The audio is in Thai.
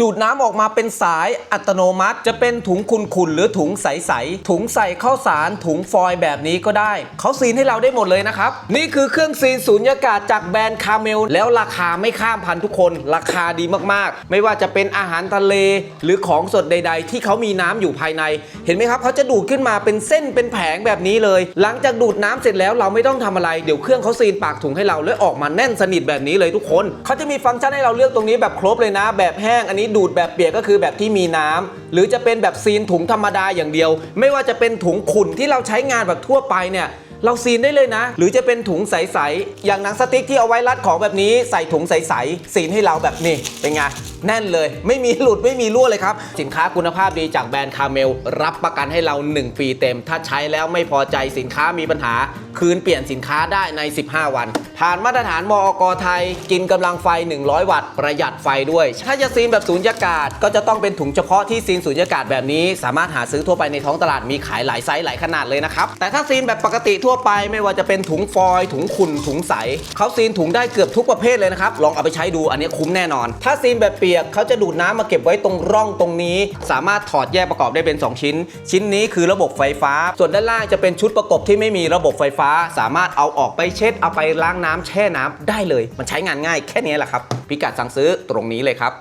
ดูดน้ำออกมาเป็นสายอัตโนมัติ จะเป็นถุงขุ่นๆหรือถุงใสๆถุงใส่ข้าวสารถุงฟอยล์แบบนี้ก็ได้ เขาซีนให้เราได้หมดเลยนะครับ นี่คือเครื่องซีนสูญญากาศจากแบรนด์คาเมล แล้วราคาไม่ข้ามพันทุกคน ราคาดีมากๆ ไม่ว่าจะเป็นอาหารทะเล หรือของสดใด ๆ ที่เขามีน้ำอยู่ภายใน เห็นไหมครับเขาจะดูดขึ้นมาเป็นเส้นเป็นแผงแบบนี้เลย หลังจากดูดน้ำเสร็จแล้วเราไม่ต้องทำอะไรเดี๋ยวเครื่องเขาซีนปากถุงให้เราแล้วออกมาแน่นสนิทแบบนี้เลยทุกคนเขาจะมีฟังก์ชันให้เราเลือกตรงนี้แบบครบเลยนะ แบบแห้งอันนี้ดูดแบบเปียกก็คือแบบที่มีน้ำหรือจะเป็นแบบซีนถุงธรรมดาอย่างเดียว ไม่ว่าจะเป็นถุงขุ่นที่เราใช้งานแบบทั่วไปเนี่ยเราซีนได้เลยนะ หรือจะเป็นถุงใส ๆ อย่างหนังสติ๊กที่เอาไว้รัดของแบบนี้ใส่ถุงใส ๆ ซีนให้เราแบบนี้เป็นไง แน่นเลย ไม่มีหลุดไม่มีรั่วเลยครับ สินค้าคุณภาพดีจากแบรนด์คาเมล รับประกันให้เรา 1 ปีเต็ม ถ้าใช้แล้วไม่พอใจสินค้ามีปัญหา คืนเปลี่ยนสินค้าได้ใน 15 วัน ผ่านมาตรฐานมอกไทย กินกำลังไฟ 100 วัตต์ประหยัดไฟด้วย ถ้าจะซีนแบบสูญญากาศ ก็จะต้องเป็นถุงเฉพาะที่ซีนสูญญากาศแบบนี้ สามารถหาซื้อทั่วไปในท้องตลาดมีขายหลายไซส์หลายขนาดเลยนะครับแต่ถ้าซีนแบบปกติทั่วไปไม่ว่าจะเป็นถุงฟอยล์ถุงขุ่นถุงใสเขาซีนถุงได้เกือบทุกประเภทเลยนะครับลองเอาไปใช้ดูอันนี้คุ้มแน่นอน ถ้าซีนแบบเปียยเขาจะดูดน้ำมาเก็บไว้ตรงร่องตรงนี้ สามารถถอดแยกประกอบได้เป็น 2 ชิ้น ชิ้นนี้คือระบบไฟฟ้า ส่วนด้านล่างจะเป็นชุดประกบที่ไม่มีระบบไฟฟ้า สามารถเอาออกไปเช็ดเอาไปล้างน้ำแช่น้ำได้เลย มันใช้งานง่ายแค่นี้แหละครับ พิกัดสั่งซื้อตรงนี้เลยครับ